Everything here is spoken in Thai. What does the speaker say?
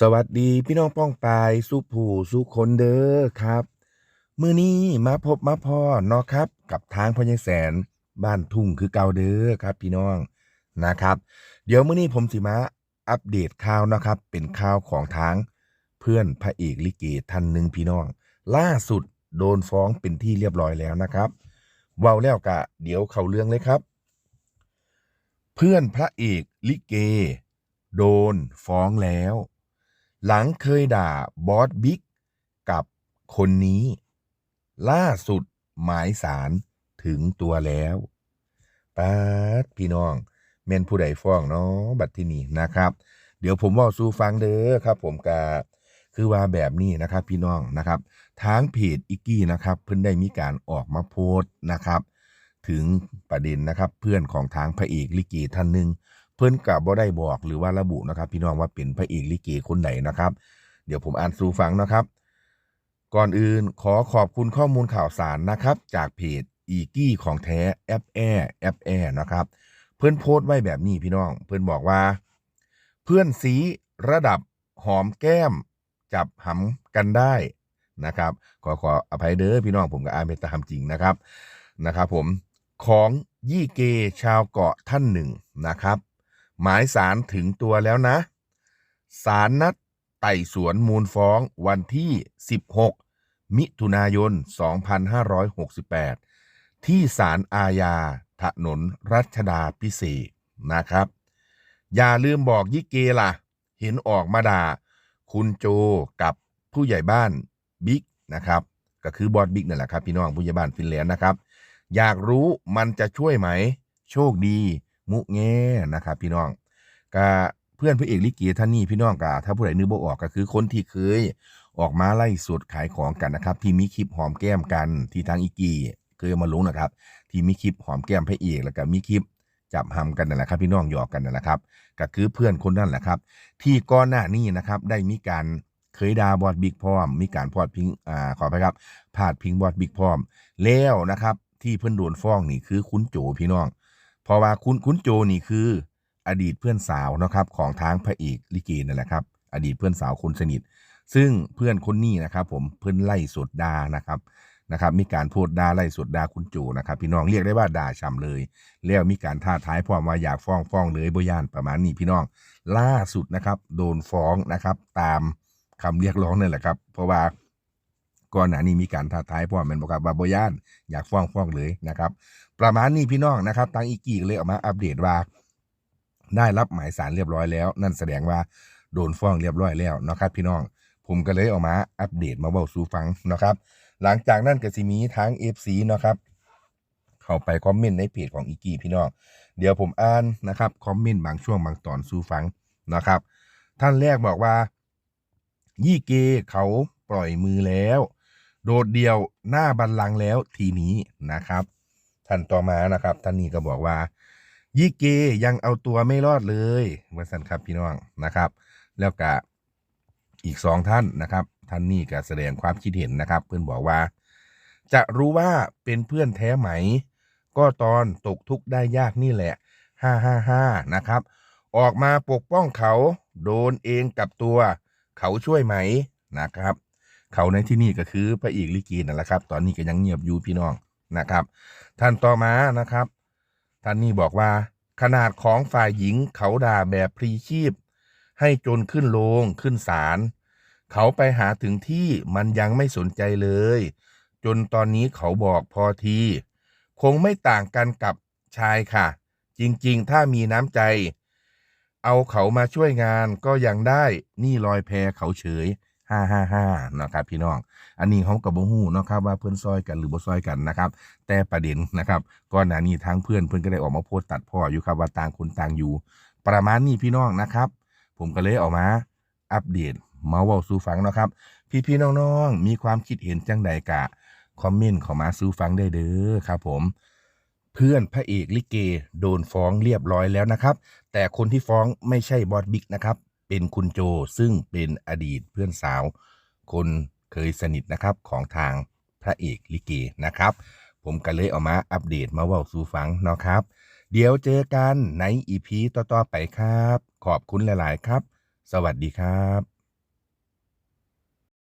สวัสดีพี่น้องป้องปายสุผู้สุคนเด้อครับ มือนี้มาพบมาพ่อเนาะครับ กับทางพญแสนบ้านทุ่งคือเก่าเด้อครับ พี่น้องนะครับ เดี๋ยวมื้อนี้ผมสิมาอัปเดตข่าวนะครับ เป็นข่าวของทางเพื่อนพระเอกลิเกท่านหนึ่งพี่น้อง ล่าสุดโดนฟ้องเป็นที่เรียบร้อยแล้วนะครับเว้าแล้วกะ เดี๋ยวเข้าเรื่องเลยครับ เพื่อนพระเอกลิเก โดนฟ้องแล้ว หลังเคยด่าบอสบิ๊กกับคนนี้ ล่าสุดหมายสารถึงตัวแล้วป๊าดพี่น้องเมนผู้ใดฟ้องเนาะบัดที่นี่นะครับ เดี๋ยวผมว่าสู่ฟังเด้อครับ ผมกาคือว่าแบบนี้นะครับ พี่น้องนะครับ ทางเพจอิกกี้นะครับ เพิ่นได้มีการออกมาโพสต์นะครับ ถึงประเด็นนะครับ เพื่อนของทางพระเอกลิเกท่านหนึ่ง เพิ่นกับบ่ได้บอกหรือว่าระบุนะครับ พี่น้องว่าเป็นพระเอกลิเกคนไหนนะครับ เดี๋ยวผมอ่านสู่ฟังนะครับ ก่อนอื่นขอขอบคุณข้อมูลข่าวสารนะครับ จากเพจอีกี้ของแท้แอปแอแอปแอนะครับ เพื่อนโพสต์ไว้แบบนี้พี่น้อง เพื่อนบอกว่า เพื่อนสีระดับหอมแก้ม จับหำกันได้นะครับ ขอขออภัยเด้อพี่น้องผมก็อ่านเป็นตามจริงนะครับนะครับ ผมของยี่เกชาวเกาะท่านหนึ่งนะครับ หมายสารถึงตัวแล้วนะ สารนัดไต่สวนมูลฟ้องวันที่ 16 มิถุนายน 2568 ที่ศาลอาญาถนนรัชดาพิเศษนะครับ อย่าลืมบอกยิเกล่ะ เห็นออกมาด่า คุณโจกับผู้ใหญ่บ้านบิ๊กนะครับ ก็คือบอสบิ๊กนั่นแหละครับ พี่น้องผู้ใหญ่บ้านฟินแลนด์นะครับ อยากรู้มันจะช่วยไหม โชคดี มุแง่นะครับพี่น้องกะเพื่อนพระเอกลิเกท่านนี้พี่น้องกะถ้าผู้ใดนึกบ่ออกก็คือคนที่เคยออกมาไล่สดขายของกันนะครับ ที่มีคลิปหอมแก้มกันที่ทางอีกีเคยมาลงนะครับ ที่มีคลิปหอมแก้มพระเอกแล้วก็มีคลิปจับหำกันนั่นแหละครับ พี่น้องหยอกกันนั่นแหละครับก็คือเพื่อนคนนั่นแหละครับ ที่ก่อนหน้านี้นะครับได้มีการเคยดาบอดบิ๊กพร้อม มีการพอดพิงอ่าขอไปครับพาดพิงบอดบิ๊กพร้อม แล้วนะครับ ที่เพื่อนโดนฟ้องนี่คือคุณโจพี่น้อง เพราะว่าคุณคุณโจนี่คือ อดีตเพื่อนสาวนะครับของทางพระเอกลิเกนั่นแหละครับ อดีตเพื่อนสาวคนสนิท ซึ่งเพื่อนคนนี้นะครับผมเพื่อนไล่สดดานะครับนะครับมีการพูดด่าไล่สดด่าคุณโจนะครับ พี่น้องเรียกได้ว่าด่าช่ำเลย แล้วมีการท้าทายพร้อมว่าอยากฟ้องฟ้องเลยบย่านประมาณนี้พี่น้อง ล่าสุดนะครับ โดนฟ้องนะครับ ตามคำเรียกร้องนั่นแหละครับ เพราะว่า ก่อนหน้านี้มีการท้าทายพร้อมแมันบอกครับว่าบย่านอยากฟ้องฟ้องเลยนะครับ ประมาณนี้พี่น้องนะครับทางอีกีก็เลยออกมาอัปเดตว่า ได้รับหมายสารเรียบร้อยแล้ว นั่นแสดงว่าโดนฟ้องเรียบร้อยแล้วนะครับ พี่น้องผมก็เลยออกมาอัปเดตมาเบาสู่ฟังนะครับ หลังจากนั้นก็สิมีทาง FC นะครับเข้าไปคอมเมนต์ในเพจของอีกีพี่น้องเดี๋ยวผมอ่านนะครับคอมเมนต์บางช่วงบางตอนสู่ฟังนะครับ ท่านแรกบอกว่า ยี่เกเขาปล่อยมือแล้ว โดดเดี่ยวหน้าบันลังแล้วทีนี้นะครับ ท่านต่อมานะครับท่านนี้ก็บอกว่ายี่เกยังเอาตัวไม่รอดเลยว่าสันครับพี่น้องนะครับ แล้วก็อีกสองท่านนะครับ ท่านนี้ก็แสดงความคิดเห็นนะครับ เพื่อนบอกว่า จะรู้ว่าเป็นเพื่อนแท้ไหม ก็ตอนตกทุกข์ได้ยากนี่แหละห้าห้าห้านะครับ ออกมาปกป้องเขาโดนเองกับตัว เขาช่วยไหมนะครับ เขาในที่นี่ก็คือพระเอกลิเกีนั่นแหละครับ ตอนนี้ก็ยังเงียบอยู่พี่น้องนะครับ ท่านต่อมานะครับ ท่านนี้บอกว่า ขนาดของฝ่ายหญิงเขาด่าแบบพรีชีพ ให้จนขึ้นโลงขึ้นศาลเขาไปหาถึงที่มันยังไม่สนใจเลย จนตอนนี้เขาบอกพอที คงไม่ต่างกันกับชายค่ะ จริงๆ ถ้ามีน้ำใจ เอาเขามาช่วยงานก็ยังได้นี่ลอยแพเขาเฉย ห้าห้าห้านะครับพี่น้อง อันนี้เขากับบ่ฮู้นะครับว่าเพื่อนซอยกันหรือบ่ซอยกันนะครับ แต่ประเด็นนะครับก่อนหน้านี้ทางเพื่อนเพื่อนก็ได้ออกมาโพสต์ตัดพ่ออยู่ครับว่าต่างคนต่างอยู่ ประมาณนี้พี่น้องนะครับ ผมก็เลยออกมา อัปเดตมาเว้าสู่ฟังนะครับ พี่ๆน้องๆมีความคิดเห็นจังใดกะคอมเมนต์เข้ามาสู่ฟังได้เด้อครับ ผมเพื่อนพระเอกลิเก โดนฟ้องเรียบร้อยแล้วนะครับ แต่คนที่ฟ้องไม่ใช่บอสบิ๊กนะครับ เป็นคุณโจซึ่งเป็นอดีตเพื่อนสาว คนเคยสนิทนะครับของทางพระเอกลิเกนะครับ ผมก็เลยเอามาอัปเดตมาเว่าสู่ฟังเนาะครับ เดี๋ยวเจอกันในอีพีต่อๆไปครับ ขอบคุณหลาย ๆ ครับ สวัสดีครับ